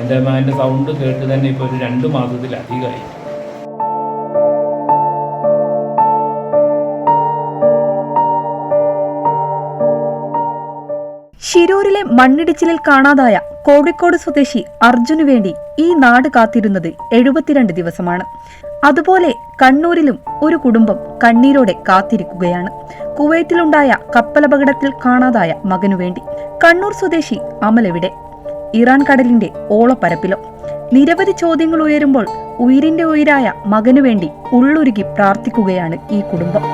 എന്റെ അതിന്റെ സൗണ്ട് കേട്ട് തന്നെ ഇപ്പോൾ ഒരു രണ്ട് മാസത്തിലധികമായി ശിരൂരിലെ മണ്ണിടിച്ചിലിൽ കാണാതായ കോഴിക്കോട് സ്വദേശി അർജുനു വേണ്ടി ഈ നാട് കാത്തിരുന്നത് എഴുപത്തിരണ്ട് ദിവസമാണ്. അതുപോലെ കണ്ണൂരിലും ഒരു കുടുംബം കണ്ണീരോടെ കാത്തിരിക്കുകയാണ്. കുവൈറ്റിലുണ്ടായ കപ്പലപകടത്തിൽ കാണാതായ മകനു വേണ്ടി കണ്ണൂർ സ്വദേശി അമലെവിടെ ഇറാൻ കടലിന്റെ ഓളപ്പരപ്പിലോ. നിരവധി ചോദ്യങ്ങൾ ഉയരുമ്പോൾ ഉയിരിന്റെ ഉയിരായ മകനു വേണ്ടി ഉള്ളൊരുക്കി പ്രാർത്ഥിക്കുകയാണ് ഈ കുടുംബം.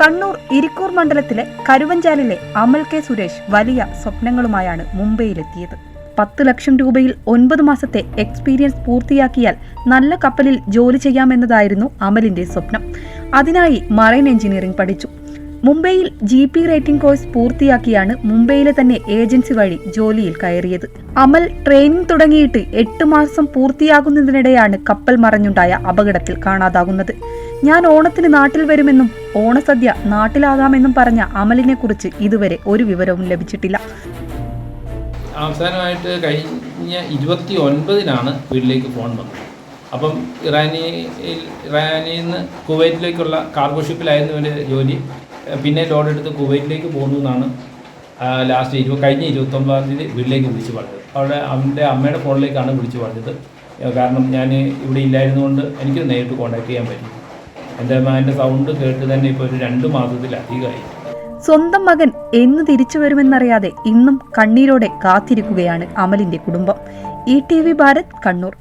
കണ്ണൂർ ഇരിക്കൂർ മണ്ഡലത്തിലെ കരുവഞ്ചാലിലെ അമൽ കെ സുരേഷ് വലിയ സ്വപ്നങ്ങളുമായാണ് മുംബൈയിലെത്തിയത്. പത്ത് ലക്ഷം രൂപയിൽ ഒൻപത് മാസത്തെ എക്സ്പീരിയൻസ് പൂർത്തിയാക്കിയാൽ നല്ല കപ്പലിൽ ജോലി ചെയ്യാമെന്നതായിരുന്നു അമലിന്റെ സ്വപ്നം. അതിനായി മറൈൻ എഞ്ചിനീയറിംഗ് പഠിച്ചു. മുംബൈയിൽ ജി പി റേറ്റിംഗ് കോഴ്സ് പൂർത്തിയാക്കിയാണ് മുംബൈയിലെ തന്നെ ഏജൻസി വഴി ജോലിയിൽ കയറിയത്. അമൽ ട്രെയിനിങ് തുടങ്ങിയിട്ട് എട്ട് മാസം പൂർത്തിയാകുന്നതിനിടെയാണ് കപ്പൽ മറഞ്ഞുണ്ടായ അപകടത്തിൽ കാണാതാകുന്നത്. ഞാൻ ഓണത്തിന് നാട്ടിൽ വരുമെന്നും ഓണസദ്യ നാട്ടിലാകാമെന്നും പറഞ്ഞ അമലിനെ കുറിച്ച് ഇതുവരെ ഒരു വിവരവും ലഭിച്ചിട്ടില്ല. അവസാനമായിട്ട് കഴിഞ്ഞ ഇരുപത്തി ഒൻപതിനാണ് വീട്ടിലേക്ക് ഫോൺ വന്നത്. അപ്പം ഇറാനി ഇറാനിൽ നിന്ന് കുവൈറ്റിലേക്കുള്ള കാർഗോ ഷിപ്പിലായിരുന്നു ഇവർ ജോലി. പിന്നെ ലോഡ് എടുത്ത് കുവൈറ്റിലേക്ക് പോകുന്നു എന്നാണ് ലാസ്റ്റ് ഇരുപത് കഴിഞ്ഞ ഇരുപത്തൊമ്പതാം തീയതി വീട്ടിലേക്ക് വിളിച്ച് പറഞ്ഞത്. അവിടെ അവന്റെ അമ്മയുടെ ഫോണിലേക്കാണ് വിളിച്ച് പറഞ്ഞത്. കാരണം ഞാൻ ഇവിടെ ഇല്ലായിരുന്നുകൊണ്ട് എനിക്ക് നേരിട്ട് കോൺടാക്ട് ചെയ്യാൻ പറ്റി. എന്റെ അതിന്റെ സൗണ്ട് കേട്ട് തന്നെ ഇപ്പോൾ ഒരു രണ്ട് മാസത്തിലധികമായി സ്വന്തം മകൻ എന്ന് തിരിച്ചു വരുമെന്നറിയാതെ ഇന്നും കണ്ണീരോടെ കാത്തിരിക്കുകയാണ് അമലിന്റെ കുടുംബം. E T V Bharat Kannur.